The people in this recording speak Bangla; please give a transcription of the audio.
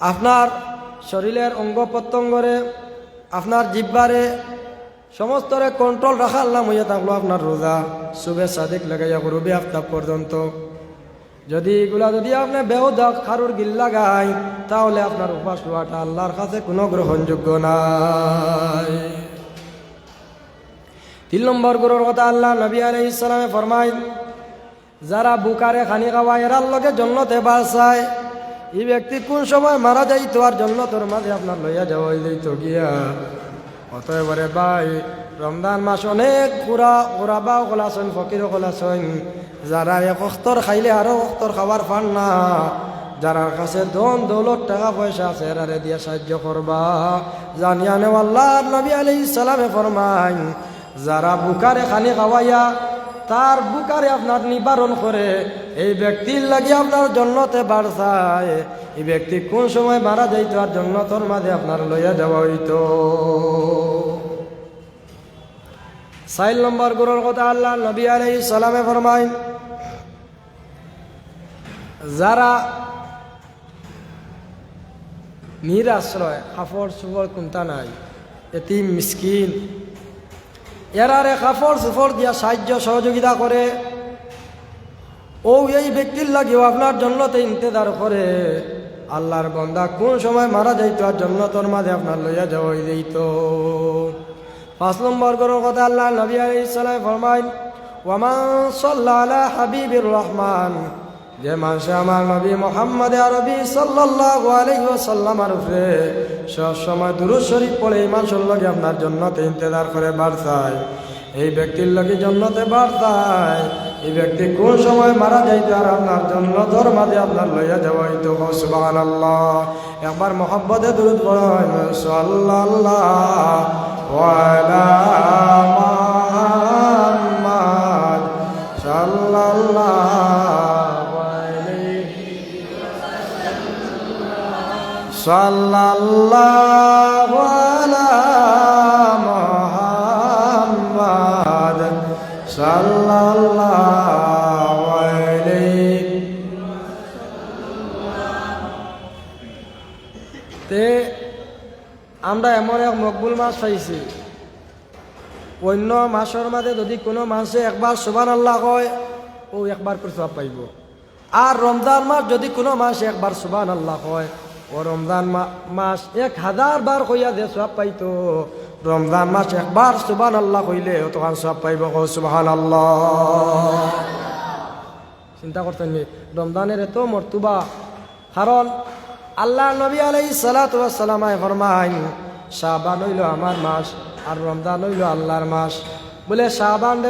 আপনার শরীরের অঙ্গ প্রত্যঙ্গরে, আপনার জিব্বারে, সমস্তরে কন্ট্রোল রাখা আল্লাহ হইয়া থাকল আপনার রোজা। শুভে সাদিক লাগাইয়া করবে আফতাব পর্যন্ত। যদি এগুলা যদি আপনি বেহদক খারুর গিল্লা গায় তাহলে আপনার উপাস হওয়াটা আল্লাহর কাছে কোনো গ্রহণযোগ্য নাই। তিন নম্বর গুরুর কথা আল্লাহ নবী আলাই ইসলামে ফরমাই যারা বুকারে খানি খাওয়া এরার লগে জন্নতে বাসায় এই ব্যক্তি কোন সময় মারা যাইত আর জন্নতর মাঝে আপনার লইয়া যাওয়া যাইত গিয়া। অতএবরে ভাই, রমজান মাস অনেক পুরা পুরা বাও কলাসন ফকির কলাসন যারা এক অস্তর খাইলে আরও অস্তর খাবার পান না। যারার কাছে ধন দৌলত, টাকা পয়সা আছে এরারে দিয়ে সাহায্য করবা। জানিয়ানে আল্লাহ, নবী আলি সালামে ফরমাই যারা বুকারে খানি খাওয়াইয়া তার বুকারে আপনার নিবারণ করে, এই ব্যক্তির লাগি আপনার জন্নতে বাড়ছায় এই ব্যক্তি কোন সময় মারা যাইতো আর জন্নতর মাঝে আপনার লইয়া যাওয়া হইতো। সাইল নম্বর গুরুর কথা আল্লাহ নবী আলাই সালামে ফরমাই যারা নিরাশ্রয় কাপড় চুপড় কোনটা নাই, এতিম, মিসকিন এরারে কাপড় চুপড় দিয়া সাহায্য, সহযোগিতা করে। ও এই ব্যক্তির লাগেও আপনার জন্যতে ইন্তেদার করে। আল্লাহর বন্দা, কোন সময় মারা যাইতো আর জন্নতর মাঝে আপনার লইয়া যাওয়া যাইত। পাঁচ নম্বর গরুর কথা আল্লাহ নবী আলাইসালাম ফরমাইন ওয়ামান সাল্লাহ হাবিবির রহমান। যে মানুষে আমার নবী মোহাম্মদ আরবি সাল্লাহ আলহিসাল্লামার উপরে সব সময় দুরুদ শরীফ পড়ে এই মানুষের লগে আপনার জন্যতে ইন্তেদার করে বাড়তায়। এই ব্যক্তির লগে জন্নতে বাড়তায়। এই ব্যক্তি কোন সময় মারা যাইতে আর আপনার জন্য মাঝে আপনার লইয়া যাওয়া হইতো। সুবাহ আল্লাহ একবার মোহাম্মদে দুরুদ পড়েন। সাল্লাল্লাহ ওয়ালা সাল্লাল্লাহু আলা মুহাম্মাদ সাল্লাল্লাহু আলাইহি। তে আমরা এমন এক মকবুল মাছ পাইছি। অন্য মাসের মাঝে যদি কোনো মাসে একবার সুবান আল্লাহ হয় ও একবার করে পাইব। আর রমজান মাস যদি কোনো মাসে একবার সুবান আল্লাহ হয় ও রমজান মাস এক হাজার বার কইয়া দে সব পাইতো। রমজান মাস একবার সুবান আল্লাহ কইলে তখন সব পাইব সুবাহান আল্লাহ চিন্তা করতেন রমজানের এত মর্তুবা কারণ আল্লাহ নবী আলাই সালাতামায় ফরমাই শাহবান হইল আমার মাস আর রমজান হইল আল্লাহর মাস। বলে শাহবান